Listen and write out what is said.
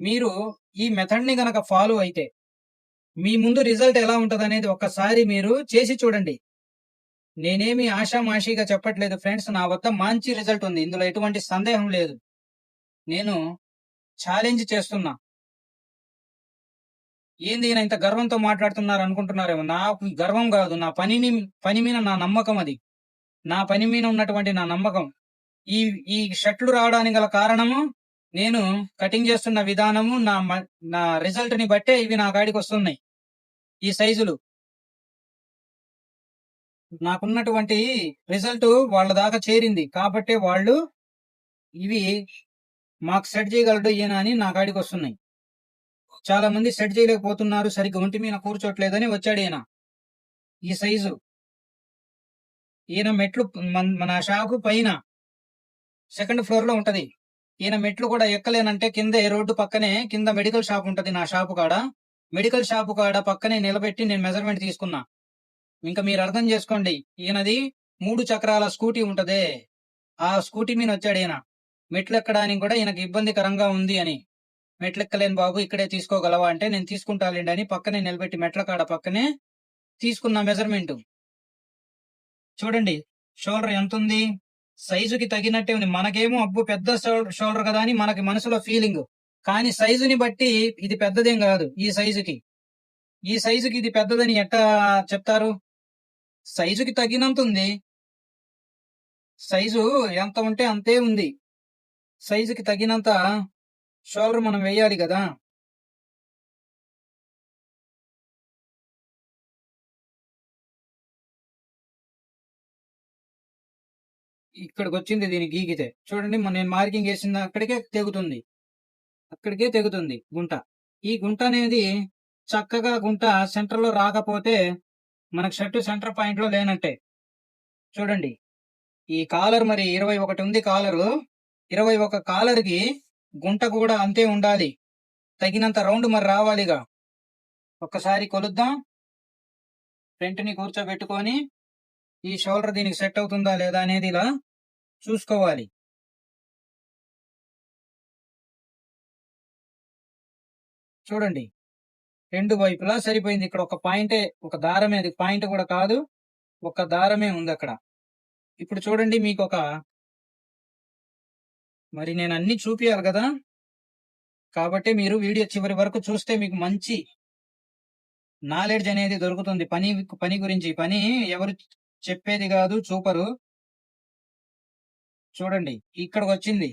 మీరు ఈ మెథడ్ని గనక ఫాలో అయితే మీ ముందు రిజల్ట్ ఎలా ఉంటుందనేది అనేది ఒక్కసారి మీరు చేసి చూడండి. నేనేమి ఆషామాషిగా చెప్పట్లేదు ఫ్రెండ్స్ నా వద్ద మంచి రిజల్ట్ ఉంది. ఇందులో ఎటువంటి సందేహం లేదు. నేను ఛాలెంజ్ చేస్తున్నా. ఏంది ఈయన ఇంత గర్వంతో మాట్లాడుతున్నారు అనుకుంటున్నారేమో? నాకు గర్వం కాదు. నా పనిని పని మీద నా నమ్మకం అది. నా పని మీద ఉన్నటువంటి నా నమ్మకం. ఈ ఈ షర్ట్లు రావడానికి గల కారణము నేను కటింగ్ చేస్తున్న విధానము నా మ- నా రిజల్ట్ని బట్టే ఇవి నా కాడికి వస్తున్నాయి. ఈ సైజులు నాకున్నటువంటి రిజల్ట్ వాళ్ళ దాకా చేరింది. కాబట్టి వాళ్ళు ఇవి మాకు సెట్ చేయగలడు ఈయన అని నా కాడికి వస్తున్నాయి. చాలా మంది సెట్ చేయలేకపోతున్నారు. సరిగ్గా ఒంటి మీద కూర్చోట్లేదని వచ్చాడు ఈయన. ఈ సైజు ఈయన మెట్లు మన- మన షాపు పైన. సెకండ్ ఫ్లోర్లో ఉంటది. ఈయన మెట్లు కూడా ఎక్కలేనంటే కింద రోడ్డు పక్కనే కింద మెడికల్ షాప్ ఉంటది నా షాపు కాడ. మెడికల్ షాపు కాడ పక్కనే నిలబెట్టి నేను మెజర్మెంట్ తీసుకున్నా. ఇంకా మీరు అర్థం చేసుకోండి ఈయనది మూడు చక్రాల స్కూటీ ఉంటదే. ఆ స్కూటీ మీద వచ్చాడు ఈయన. మెట్లు ఎక్కడానికి కూడా ఈయనకి ఇబ్బందికరంగా ఉంది అని. మెట్లు ఎక్కలేను బాబు ఇక్కడే తీసుకోగలవా అంటే నేను తీసుకుంటాలేండి అని పక్కనే నిలబెట్టి మెట్ల కాడ పక్కనే తీసుకున్న మెజర్మెంట్. చూడండి షోల్డర్ ఎంత ఉంది సైజుకి తగినట్టే ఉంది. మనకేమో అబ్బు పెద్ద షోల్డర్ కదా అని మనకి మనసులో ఫీలింగ్. కానీ సైజుని బట్టి ఇది పెద్దదేం కాదు ఈ సైజుకి. ఈ సైజుకి ఇది పెద్దదని ఎట్టా చెప్తారు? సైజుకి తగినంత ఉంది. సైజు ఎంత ఉంటే అంతే ఉంది. సైజుకి తగినంత షోల్డర్ మనం వేయాలి కదా. ఇక్కడికి వచ్చింది దీన్ని గీకితే చూడండి నేను మార్కింగ్ వేసిన అక్కడికే తెగుతుంది. అక్కడికే తెగుతుంది గుంట. ఈ గుంట అనేది చక్కగా గుంట సెంటర్లో రాకపోతే మనకు షర్టు సెంటర్ పాయింట్లో లేనట్టే. చూడండి ఈ కాలర్ మరి ఇరవై ఒకటి ఉంది కాలరు. ఇరవై ఒక కాలర్కి గుంట కూడా అంతే ఉండాలి. తగినంత రౌండ్ మరి రావాలిగా. ఒక్కసారి కొలుద్దాం. ఫ్రంట్ని కూర్చోబెట్టుకొని ఈ షోల్డర్ దీనికి సెట్ అవుతుందా లేదా అనేది ఇలా చూసుకోవాలి. చూడండి. రెండు వైపులా సరిపోయింది. ఇక్కడ ఒక పాయింటే ఒక దారమే అది. పాయింట్ కూడా కాదు ఒక దారమే ఉంది అక్కడ. ఇప్పుడు చూడండి మీకు ఒక మరి నేను అన్ని చూపియాలి కదా? కాబట్టి మీరు వీడియో చివరి వరకు చూస్తే మీకు మంచి నాలెడ్జ్ అనేది దొరుకుతుంది. పని పని గురించి. పని ఎవరు చెప్పేది కాదు చూపరు. చూడండి ఇక్కడికి వచ్చింది